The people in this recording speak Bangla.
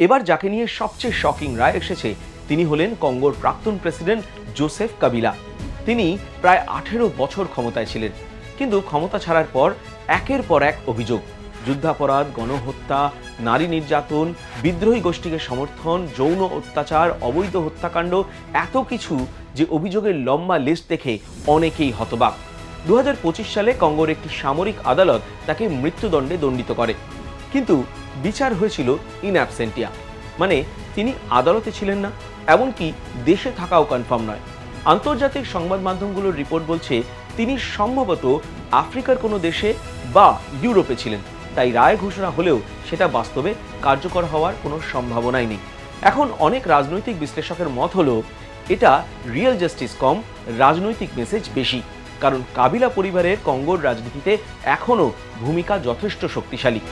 এবার যাকে নিয়ে সবচেয়ে শকিং রায় এসেছে, তিনি হলেন কঙ্গোর প্রাক্তন প্রেসিডেন্ট জোসেফ কাবিলা তিনি প্রায় আঠেরো বছর ক্ষমতায় ছিলেন, কিন্তু ক্ষমতা ছাড়ার পর একের পর এক অভিযোগ, যুদ্ধাপরাধ, গণহত্যা, নারী নির্যাতন, বিদ্রোহী গোষ্ঠীকে সমর্থন, যৌন অত্যাচার, অবৈধ হত্যাকাণ্ড, এত কিছু যে অভিযোগের লম্বা লিস্ট দেখে অনেকেই হতবাক। দু হাজার পঁচিশ সালে কঙ্গোর একটি সামরিক আদালত তাকে মৃত্যুদণ্ডে দণ্ডিত করে। কিন্তু বিচার হয়েছিল ইন অ্যাবসেন্টিয়া মানে তিনি আদালতে ছিলেন না, এমনকি দেশে থাকাও কনফার্ম নয়। আন্তর্জাতিক সংবাদ মাধ্যমগুলোর রিপোর্ট বলছে, তিনি সম্ভবত আফ্রিকার কোনো দেশে বা ইউরোপে ছিলেন। তাই রায় ঘোষণা হলেও সেটা বাস্তবে কার্যকর হওয়ার কোনো সম্ভাবনাই নেই। এখন অনেক রাজনৈতিক বিশ্লেষকের মত হলো, এটা রিয়েল জাস্টিস কম, রাজনৈতিক মেসেজ বেশি। কারণ কাবিলা পরিবারের কঙ্গোর রাজনীতিতে এখনও ভূমিকা যথেষ্ট শক্তিশালী।